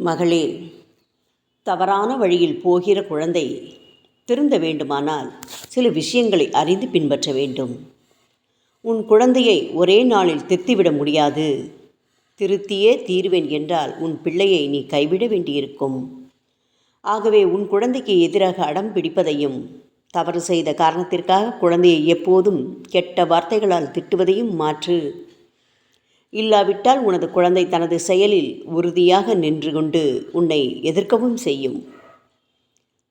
மகளே தவறான வழியில் போகிற குழந்தை திருந்த வேண்டுமானால் சில விஷயங்களை அறிந்து பின்பற்ற வேண்டும். உன் குழந்தையை ஒரே நாளில் திருத்திவிட முடியாது. திருத்தியே தீர்வேன் என்றால் உன் பிள்ளையை நீ கைவிட வேண்டியிருக்கும். ஆகவே உன் குழந்தைக்கு எதிராக அடம் பிடிப்பதையும் தவறு செய்த காரணத்திற்காக குழந்தையை எப்போதும் கெட்ட வார்த்தைகளால் திட்டுவதையும் மாற்று. இல்லாவிட்டால் உனது குழந்தை தனது செயலில் உறுதியாக நின்று கொண்டு உன்னை எதிர்க்கவும் செய்யும்.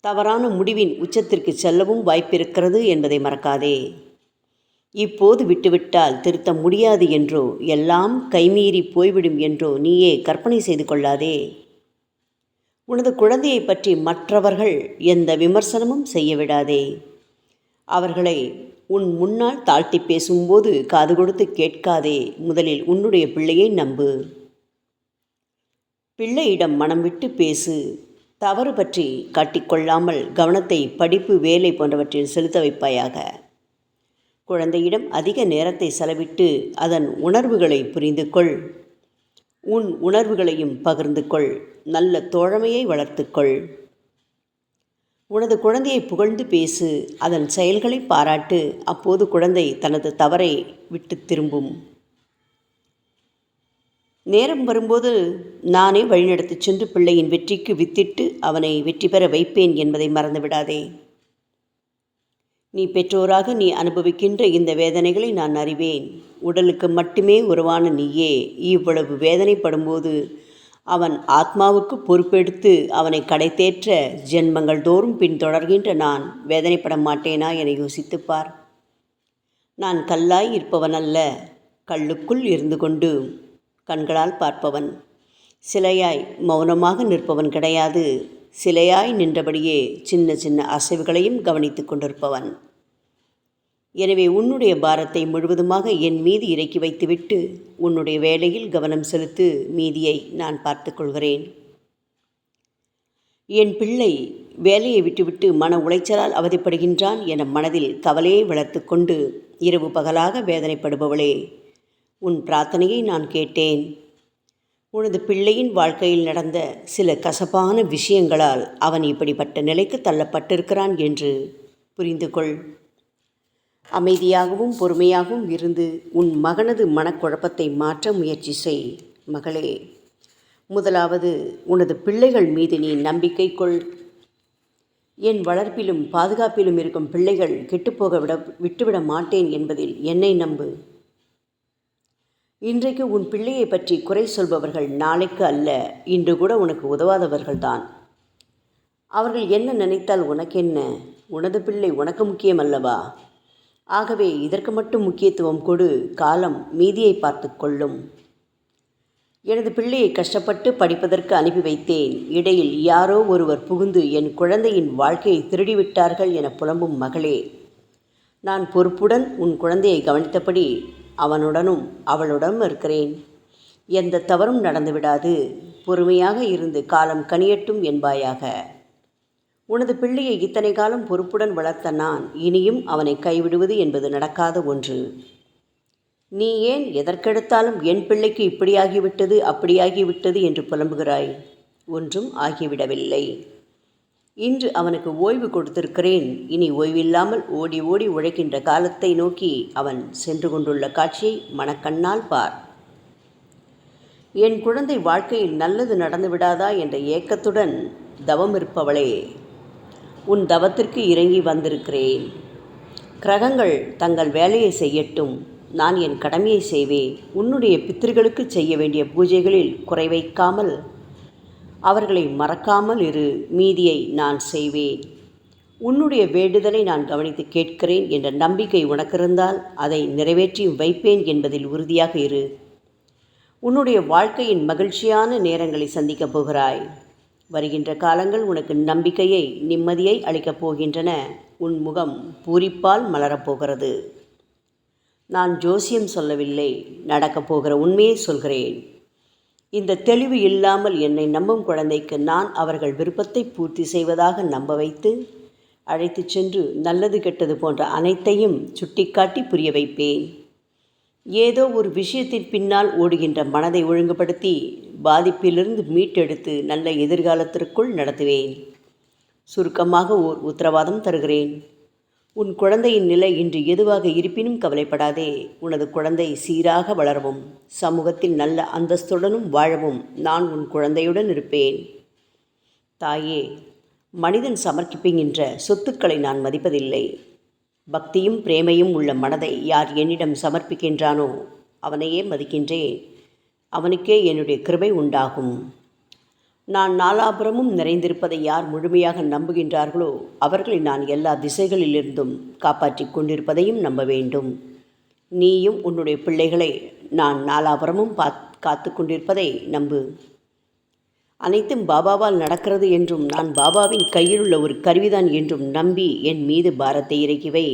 தவறான முடிவின் உச்சத்திற்கு செல்லவும் வாய்ப்பிருக்கிறது என்பதை மறக்காதே. இப்போது விட்டுவிட்டால் திருத்த முடியாது என்றோ எல்லாம் கைமீறி போய்விடும் என்றோ நீயே கற்பனை செய்து கொள்ளாதே. உனது குழந்தையை பற்றி மற்றவர்கள் எந்த விமர்சனமும் செய்ய விடாதே. அவர்களை உன் முன்னால் தாழ்த்தி பேசும்போது காது கொடுத்து கேட்காதே. முதலில் உன்னுடைய பிள்ளையை நம்பு. பிள்ளையிடம் மனம் விட்டு பேசு. தவறு பற்றி காட்டிக்கொள்ளாமல் கவனத்தை படிப்பு வேலை போன்றவற்றில் செலுத்த வைப்பாயாக. குழந்தையிடம் அதிக நேரத்தை செலவிட்டு அதன் உணர்வுகளை புரிந்து கொள். உன் உணர்வுகளையும் பகிர்ந்து கொள். நல்ல தோழமையை வளர்த்துக்கொள் உனது குழந்தையை புகழ்ந்து பேசு அதன் செயல்களை பாராட்டு அப்போது குழந்தை தனது தவறை விட்டு திரும்பும். நேரம் வரும்போது நானே வழிநடத்திச் சென்று பிள்ளையின் வெற்றிக்கு வித்திட்டு அவனை வெற்றி பெற வைப்பேன் என்பதை மறந்துவிடாதே நீ பெற்றோராக நீ அனுபவிக்கின்ற இந்த வேதனைகளை நான் அறிவேன். உடலுக்கு மட்டுமே உருவான நீயே. இவ்வளவு வேதனைப்படும்போது அவன் ஆத்மாவுக்கு பொறுப்பெடுத்து அவனை கடைத்தேற்ற ஜென்மங்கள் தோறும் பின்தொடர்கின்ற நான் வேதனைப்பட மாட்டேனா என யோசித்துப்பார் நான் கல்லாய் இருப்பவன் அல்ல கல்லுக்குள் இருந்து கொண்டு கண்களால் பார்ப்பவன். சிலையாய் மௌனமாக நிற்பவன் கிடையாது சிலையாய் நின்றபடியே சின்ன சின்ன அசைவுகளையும் கவனித்து கொண்டிருப்பவன். எனவே உன்னுடைய பாரத்தை முழுவதுமாக என் மீது இறக்கி வைத்துவிட்டு உன்னுடைய வேலையில் கவனம் செலுத்து மீதியை நான் பார்த்துக்கொள்கிறேன். என் பிள்ளை வேலையை விட்டுவிட்டு மன உளைச்சலால் அவதிப்படுகின்றான் என மனதில் கவலையை வளர்த்து கொண்டு இரவு பகலாக வேதனைப்படுபவளே உன் பிரார்த்தனையை நான் கேட்டேன். உனது பிள்ளையின் வாழ்க்கையில் நடந்த சில கசப்பான விஷயங்களால் அவன் இப்படிப்பட்ட நிலைக்கு தள்ளப்பட்டிருக்கிறான் என்று புரிந்து கொள் அமைதியாகவும் பொறுமையாகவும் இருந்து உன் மகனது மனக்குழப்பத்தை மாற்ற முயற்சி செய் மகளே. முதலாவது உனது பிள்ளைகள் மீது நீ நம்பிக்கை கொள். என் வளர்ப்பிலும் பாதுகாப்பிலும் இருக்கும் பிள்ளைகள் கெட்டுப்போக விட விட்டுவிட மாட்டேன் என்பதில் என்னை நம்பு. இன்றைக்கு உன் பிள்ளையை பற்றி குறை சொல்பவர்கள் நாளைக்கு அல்ல இன்று கூட உனக்கு உதவாதவர்கள்தான் அவர்கள் என்ன நினைத்தால் உனக்கென்ன? உனது பிள்ளை உனக்கு முக்கியம் அல்லவா? ஆகவே இதற்கு மட்டும் முக்கியத்துவம் கொடு காலம் மீதியை பார்த்து கொள்ளும். எனது பிள்ளையை கஷ்டப்பட்டு படிப்பதற்கு அனுப்பி வைத்தேன். இடையில் யாரோ ஒருவர் புகுந்து என் குழந்தையின் வாழ்க்கையை திருடிவிட்டார்கள் என புலம்பும் மகளே. நான் பொறுப்புடன் உன் குழந்தையை கவனித்தபடி அவனுடனும் அவளுடனும் இருக்கிறேன். எந்த தவறும் நடந்துவிடாது. பொறுமையாக இருந்து காலம் கனியட்டும் என்பாயாக. உனது பிள்ளையை இத்தனை காலம் பொறுப்புடன் வளர்த்த நான் இனியும் அவனை கைவிடுவது என்பது நடக்காத ஒன்று. நீ ஏன் எதற்கெடுத்தாலும் என் பிள்ளைக்கு இப்படியாகிவிட்டது அப்படியாகிவிட்டது என்று புலம்புகிறாய்? ஒன்றும் ஆகிவிடவில்லை. இன்று அவனுக்கு ஓய்வு கொடுத்திருக்கிறேன். இனி ஓய்வில்லாமல் ஓடி ஓடி உழைக்கின்ற காலத்தை நோக்கி அவன் சென்று கொண்டுள்ள காட்சியை மனக்கண்ணால் பார். என் குழந்தை வாழ்க்கையில் நல்லது நடந்து விடாதா என்ற ஏக்கத்துடன் தவம் இருப்பவளே உன் தவத்திற்கு இறங்கி வந்திருக்கிறேன். கிரகங்கள் தங்கள் வேலையை செய்யட்டும். நான் என் கடமையை செய்வேன் உன்னுடைய பித்திருக்களுக்கு செய்ய வேண்டிய பூஜைகளில் குறை வைக்காமல் அவர்களை மறக்காமல் இரு. மீதியை நான் செய்வேன் உன்னுடைய வேண்டுதலை நான் கவனித்து கேட்கிறேன் என்ற நம்பிக்கை உனக்கிருந்தால் அதை நிறைவேற்றியும் வைப்பேன் என்பதில் உறுதியாக இரு. உன்னுடைய வாழ்க்கையின் மகிழ்ச்சியான நேரங்களை சந்திக்கப் போகிறாய். வருகின்ற காலங்கள் உனக்கு நம்பிக்கையை நிம்மதியை அளிக்கப் போகின்றன. உன் முகம் பூரிப்பால் மலரப்போகிறது நான் ஜோசியம் சொல்லவில்லை. நடக்கப் போகிற உண்மையை சொல்கிறேன். இந்த தெளிவு இல்லாமல் என்னை நம்பும் குழந்தைக்கு நான் அவர்கள் விருப்பத்தை பூர்த்தி செய்வதாக நம்ப வைத்து அழைத்துச் சென்று நல்லது கெட்டது போன்ற அனைத்தையும் சுட்டிக்காட்டி புரிய வைப்பேன். ஏதோ ஒரு விஷயத்தின் பின்னால் ஓடுகின்ற மனதை ஒழுங்குபடுத்தி பாதிப்பிலிருந்து மீட்டெடுத்து நல்ல எதிர்காலத்திற்குள் நடத்துவேன். சுருக்கமாக ஓர் உத்தரவாதம் தருகிறேன். உன் குழந்தையின் நிலை இன்று எதுவாக இருப்பினும் கவலைப்படாதே. உனது குழந்தை சீராக வளரவும் சமூகத்தில் நல்ல அந்தஸ்துடனும் வாழவும் நான் உன் குழந்தையுடன் இருப்பேன். தாயே மனிதன் சமர்ப்பிக்கின்ற சொத்துக்களை நான் மதிப்பதில்லை. பக்தியும் பிரேமையும் உள்ள மனதை யார் என்னிடம் சமர்ப்பிக்கின்றானோ அவனையே மதிக்கின்றேன். அவனுக்கே என்னுடைய கிருபை உண்டாகும். நான் நாலாபுரமும் நிறைந்திருப்பதை யார் முழுமையாக நம்புகின்றார்களோ அவர்களை நான் எல்லா திசைகளிலிருந்தும் காப்பாற்றிக் கொண்டிருப்பதையும் நம்ப வேண்டும். நீயும் உன்னுடைய பிள்ளைகளை நான் நாலாபுரமும் பாத் காத்து கொண்டிருப்பதை நம்பு. அனைத்தும் பாபாவால் நடக்கிறது என்றும் நான் பாபாவின் கையில் உள்ள ஒரு கருவிதான் என்றும் நம்பி என் மீது பாரத்தை இறக்கி வை